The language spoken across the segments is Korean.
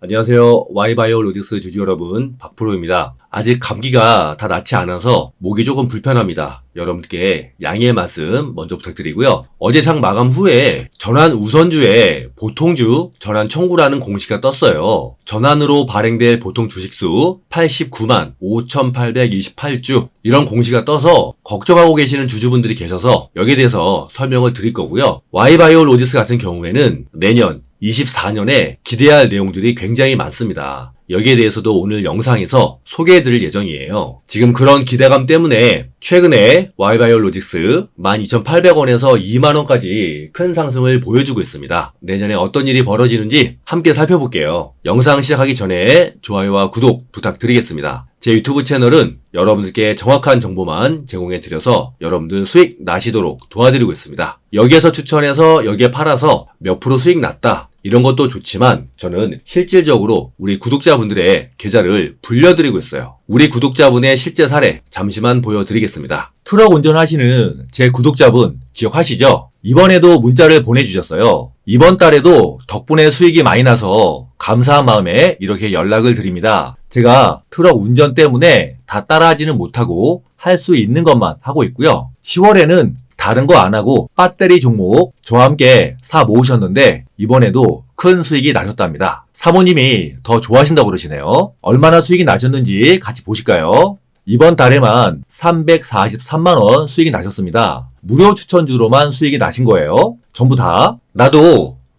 안녕하세요. 와이바이오 로직스 주주 여러분, 박프로입니다. 아직 감기가 다 낫지 않아서 목이 조금 불편합니다. 여러분께 양해의 말씀 먼저 부탁드리고요. 어제 장 마감 후에 전환 우선주에 보통주 전환 청구라는 공시가 떴어요. 전환으로 발행될 보통 주식수 89만 5,828주 이런 공시가 떠서 걱정하고 계시는 주주분들이 계셔서 여기에 대해서 설명을 드릴 거고요. 와이바이오 로직스 같은 경우에는 내년 24년에 기대할 내용들이 굉장히 많습니다. 여기에 대해서도 오늘 영상에서 소개해드릴 예정이에요. 지금 그런 기대감 때문에 최근에 와이바이오로직스 12,800원에서 2만원까지 큰 상승을 보여주고 있습니다. 내년에 어떤 일이 벌어지는지 함께 살펴볼게요. 영상 시작하기 전에 좋아요와 구독 부탁드리겠습니다. 제 유튜브 채널은 여러분들께 정확한 정보만 제공해 드려서 여러분들 수익 나시도록 도와드리고 있습니다. 여기에서 추천해서 여기에 팔아서 몇 프로 수익 났다. 이런 것도 좋지만 저는 실질적으로 우리 구독자분들의 계좌를 불려드리고 있어요. 우리 구독자분의 실제 사례 잠시만 보여드리겠습니다. 트럭 운전하시는 제 구독자분 기억하시죠? 이번에도 문자를 보내주셨어요. 이번 달에도 덕분에 수익이 많이 나서 감사한 마음에 이렇게 연락을 드립니다. 제가 트럭 운전 때문에 다 따라하지는 못하고 할 수 있는 것만 하고 있고요. 10월에는 다른 거 안 하고 배터리 종목 저와 함께 사 모으셨는데 이번에도 큰 수익이 나셨답니다. 사모님이 더 좋아하신다고 그러시네요. 얼마나 수익이 나셨는지 같이 보실까요? 이번 달에만 343만원 수익이 나셨습니다. 무료 추천주로만 수익이 나신 거예요. 전부 다. 나도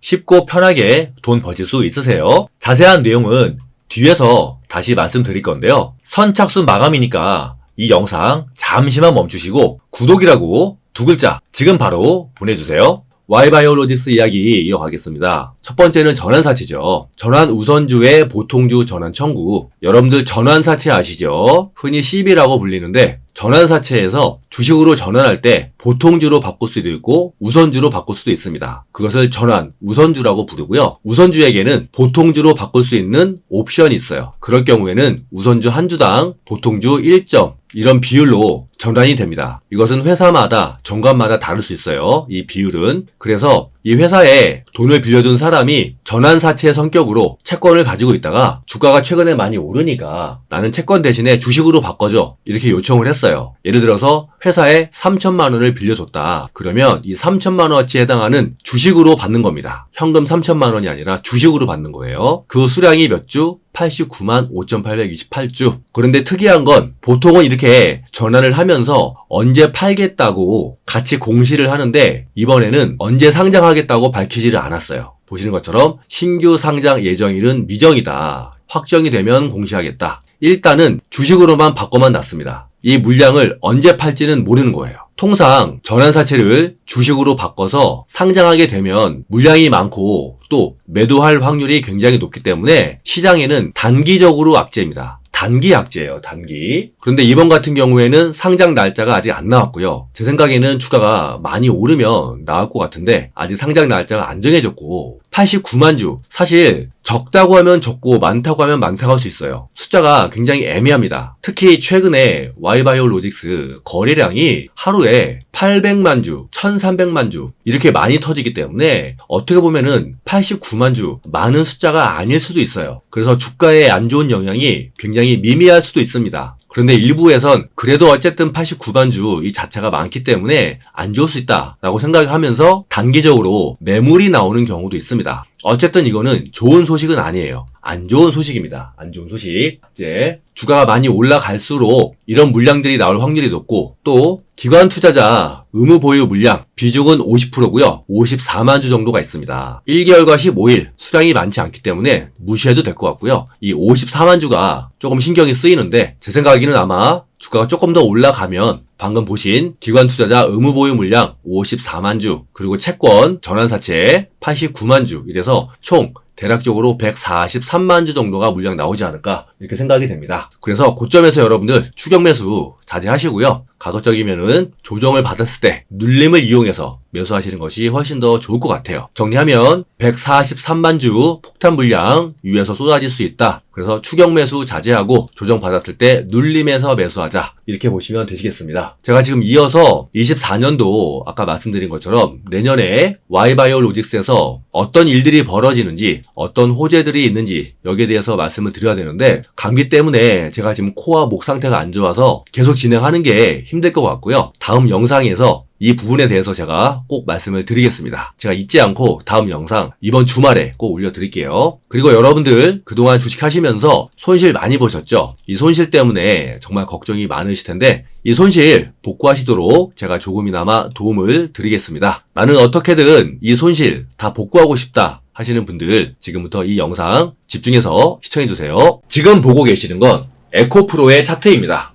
쉽고 편하게 돈 버실 수 있으세요. 자세한 내용은 뒤에서 다시 말씀드릴 건데요. 선착순 마감이니까 이 영상 잠시만 멈추시고 구독이라고 두 글자 지금 바로 보내주세요. 와이바이오로직스 이야기 이어가겠습니다. 첫 번째는 전환사채죠. 전환 우선주의 보통주 전환 청구. 여러분들 전환사채 아시죠? 흔히 CB라고 불리는데 전환사채에서 주식으로 전환할 때 보통주로 바꿀 수도 있고 우선주로 바꿀 수도 있습니다. 그것을 전환, 우선주라고 부르고요. 우선주에게는 보통주로 바꿀 수 있는 옵션이 있어요. 그럴 경우에는 우선주 한 주당 보통주 1점 이런 비율로 전환이 됩니다. 이것은 회사마다 정관마다 다를 수 있어요. 이 비율은. 그래서 이 회사에 돈을 빌려준 사람이 전환사채 성격으로 채권을 가지고 있다가 주가가 최근에 많이 오르니까 나는 채권 대신에 주식으로 바꿔줘. 이렇게 요청을 했어요. 예를 들어서 회사에 3천만 원을 빌려줬다. 그러면 이 3천만 원어치에 해당하는 주식으로 받는 겁니다. 현금 3천만 원이 아니라 주식으로 받는 거예요. 그 수량이 몇 주? 89만 5,828주. 그런데 특이한 건 보통은 이렇게 전환을 하면서 언제 팔겠다고 같이 공시를 하는데 이번에는 언제 상장하겠다고 밝히지를 않았어요. 보시는 것처럼 신규 상장 예정일은 미정이다. 확정이 되면 공시하겠다. 일단은 주식으로만 바꿔만 놨습니다. 이 물량을 언제 팔지는 모르는 거예요. 통상 전환사채를 주식으로 바꿔서 상장하게 되면 물량이 많고 또 매도할 확률이 굉장히 높기 때문에 시장에는 단기적으로 악재입니다. 단기 약재예요, 단기. 그런데 이번 같은 경우에는 상장 날짜가 아직 안 나왔고요. 제 생각에는 주가가 많이 오르면 나올 것 같은데 아직 상장 날짜가 안 정해졌고 89만 주. 사실 적다고 하면 적고 많다고 하면 많다고 할 수 있어요. 숫자가 굉장히 애매합니다. 특히 최근에 와이바이오 로직스 거래량이 하루에 800만 주, 1300만 주 이렇게 많이 터지기 때문에 어떻게 보면은 89만 주 많은 숫자가 아닐 수도 있어요. 그래서 주가에 안 좋은 영향이 굉장히 미미할 수도 있습니다. 그런데 일부에선 그래도 어쨌든 89만 주 이 자체가 많기 때문에 안 좋을 수 있다라고 생각하면서 단기적으로 매물이 나오는 경우도 있습니다. 어쨌든 이거는 좋은 소식은 아니에요. 안 좋은 소식입니다. 안 좋은 소식. 이제 주가가 많이 올라갈수록 이런 물량들이 나올 확률이 높고 또 기관 투자자 의무 보유 물량 비중은 50%고요. 54만 주 정도가 있습니다. 1개월과 15일 수량이 많지 않기 때문에 무시해도 될 것 같고요. 이 54만 주가 조금 신경이 쓰이는데 제 생각에는 아마 주가가 조금 더 올라가면 방금 보신 기관 투자자 의무 보유 물량 54만 주 그리고 채권 전환 사채 89만 주 이래서 총 대략적으로 143만 주 정도가 물량 나오지 않을까 이렇게 생각이 됩니다. 그래서 고점에서 여러분들 추격 매수 자제하시고요. 가급적이면은 조정을 받았을 때 눌림을 이용해서 매수하시는 것이 훨씬 더 좋을 것 같아요. 정리하면 143만 주 폭탄 물량 위에서 쏟아질 수 있다. 그래서 추격 매수 자제하고 조정 받았을 때 눌림에서 매수하자. 이렇게 보시면 되시겠습니다. 제가 지금 이어서 24년도 아까 말씀드린 것처럼 내년에 와이바이오 로직스에서 어떤 일들이 벌어지는지 어떤 호재들이 있는지 여기에 대해서 말씀을 드려야 되는데 감기 때문에 제가 지금 코와 목 상태가 안 좋아서 계속 진행하는 게 힘들 것 같고요. 다음 영상에서 이 부분에 대해서 제가 꼭 말씀을 드리겠습니다. 제가 잊지 않고 다음 영상 이번 주말에 꼭 올려드릴게요. 그리고 여러분들 그동안 주식하시면서 손실 많이 보셨죠? 이 손실 때문에 정말 걱정이 많으실 텐데 이 손실 복구하시도록 제가 조금이나마 도움을 드리겠습니다. 나는 어떻게든 이 손실 다 복구하고 싶다. 하시는 분들 지금부터 이 영상 집중해서 시청해주세요. 지금 보고 계시는 건 에코프로의 차트입니다.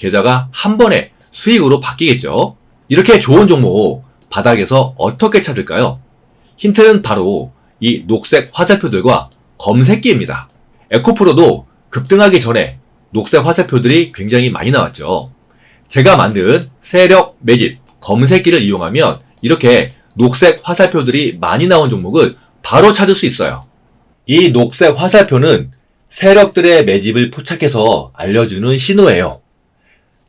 계좌가 한 번에 수익으로 바뀌겠죠. 이렇게 좋은 종목 바닥에서 어떻게 찾을까요? 힌트는 바로 이 녹색 화살표들과 검색기입니다. 에코프로도 급등하기 전에 녹색 화살표들이 굉장히 많이 나왔죠. 제가 만든 세력 매집 검색기를 이용하면 이렇게 녹색 화살표들이 많이 나온 종목을 바로 찾을 수 있어요. 이 녹색 화살표는 세력들의 매집을 포착해서 알려주는 신호예요.